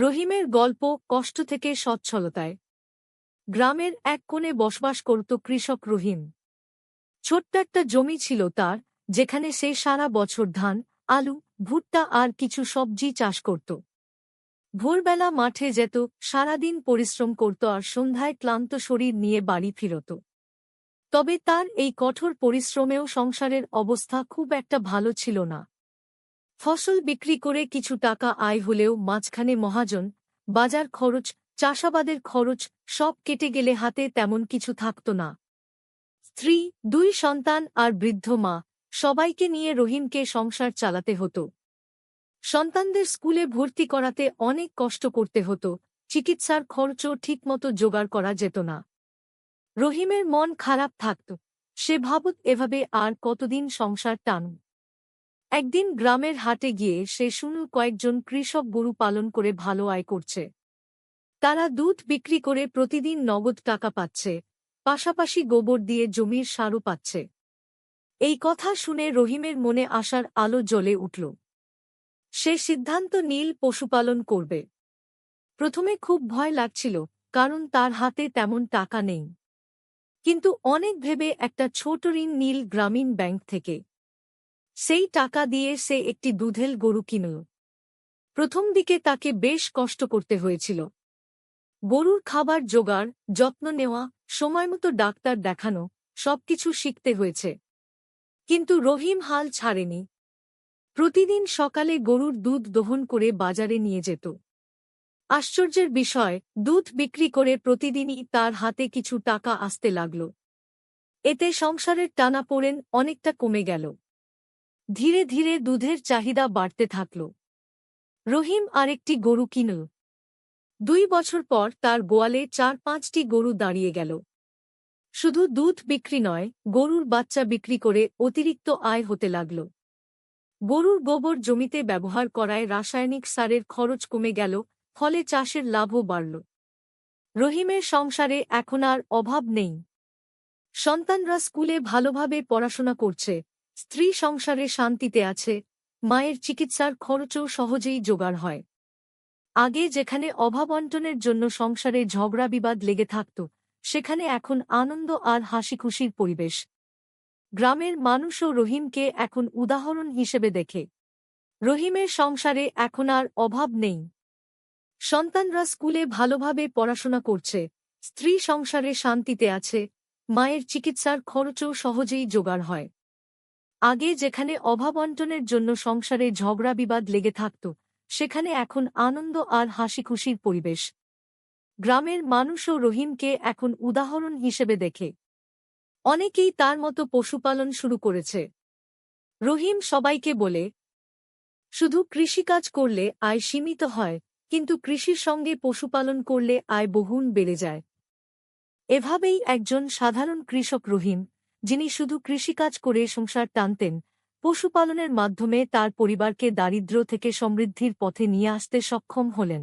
রহিমের গল্প কষ্ট থেকে সচ্ছলতায়। গ্রামের এক কোণে বসবাস করত কৃষক রহিম। ছোট্ট একটা জমি ছিল তার, যেখানে সে সারা বছর ধান, আলু, ভুট্টা আর কিছু সবজি চাষ করত। ভোরবেলা মাঠে যেত, সারাদিন পরিশ্রম করত আর সন্ধ্যায় ক্লান্ত শরীর নিয়ে বাড়ি ফিরত। তবে তার এই কঠোর পরিশ্রমেও সংসারের অবস্থা খুব একটা ভালো ছিল না। ফসল বিক্রি করে কিছু টাকা আয় হলেও মাঝখানে মহাজন, বাজার খরচ, চাষাবাদের খরচ, সব কেটে গেলে হাতে তেমন কিছু থাকত না। স্ত্রী, দুই সন্তান আর বৃদ্ধ মা, সবাইকে নিয়ে রহিমকে সংসার চালাতে হতো। সন্তানদের স্কুলে ভর্তি করাতে অনেক কষ্ট করতে হতো, চিকিৎসার খরচও ঠিকমতো জোগাড় করা যেত না। রহিমের মন খারাপ থাকত, সে ভাবত এভাবে আর কতদিন সংসার টানুন একদিন গ্রামের হাটে গিয়ে সে শুনু কয়েকজন কৃষক গরু পালন করে ভালো আয় করছে। তারা দুধ বিক্রি করে প্রতিদিন নগদ টাকা পাচ্ছে, পাশাপাশি গোবর দিয়ে জমির সারও পাচ্ছে। এই কথা শুনে রহিমের মনে আসার আলো জ্বলে উঠল। সে সিদ্ধান্ত নীল পশুপালন করবে। প্রথমে খুব ভয় লাগছিল, কারণ তার হাতে তেমন টাকা নেই। কিন্তু অনেক ভেবে একটা ছোট ঋণ নীল গ্রামীণ ব্যাংক থেকে। সেই টাকা দিয়ে সে একটি দুধেল গরু কিনল। প্রথম দিকে তাকে বেশ কষ্ট করতে হয়েছিল। গরুর খাবার জোগাড়, যত্ন নেওয়া সময়মতো ডাক্তার দেখানো, সবকিছু শিখতে হয়েছে। কিন্তু রহিম হাল ছাড়েনি। প্রতিদিন সকালে গরুর দুধ দহন করে বাজারে নিয়ে যেত। আশ্চর্যের বিষয়, দুধ বিক্রি করে প্রতিদিনই তার হাতে কিছু টাকা আসতে লাগল। এতে সংসারের টানাপোড়েন অনেকটা কমে গেল। ধীরে ধীরে দুধের চাহিদা বাড়তে থাকল। রহিম আরেকটি গরু কিনল। দুই বছর পর তার গোয়ালে চার পাঁচটি গরু দাঁড়িয়ে গেল। শুধু দুধ বিক্রি নয়, গরুর বাচ্চা বিক্রি করে অতিরিক্ত আয় হতে লাগল। গরুর গোবর জমিতে ব্যবহার করায় রাসায়নিক সারের খরচ কমে গেল, ফলে চাষের লাভও বাড়ল। রহিমের সংসারে এখন আর অভাব নেই। সন্তানরা স্কুলে ভালোভাবে পড়াশোনা করছে স্ত্রী সংসারে শান্তিতে আছে, মায়ের চিকিৎসার খরচও সহজেই জোগাড় হয়। আগে যেখানে অভাব অন্টনের জন্য সংসারে ঝগড়া বিবাদ লেগে থাকত, সেখানে এখন আনন্দ আর হাসিখুশির পরিবেশ। গ্রামের মানুষও রহিমকে এখন উদাহরণ হিসেবে দেখে। রহিমের সংসারে এখন আর অভাব নেই। সন্তানরা স্কুলে ভালোভাবে পড়াশোনা করছে, স্ত্রী সংসারে শান্তিতে আছে, মায়ের চিকিৎসার খরচও সহজেই জোগাড় হয়। আগে যেখানে অভাব অন্টনের জন্য সংসারে ঝগড়া বিবাদ লেগে থাকত, সেখানে এখন আনন্দ আর হাসিখুশির পরিবেশ। গ্রামের মানুষও রহিমকে এখন উদাহরণ হিসেবে দেখে। অনেকেই তার মতো পশুপালন শুরু করেছে। রহিম সবাইকে বলে, শুধু কৃষিকাজ করলে আয় সীমিত হয়, কিন্তু কৃষির সঙ্গে পশুপালন করলে আয় বহুন বেড়ে যায়। এভাবেই একজন সাধারণ কৃষক রহিম যিনি শুধু কৃষিকাজ করে সংসার টানতেন, পশুপালনের মাধ্যমে তার পরিবারকে দারিদ্র থেকে সমৃদ্ধির পথে নিয়ে আসতে সক্ষম হলেন।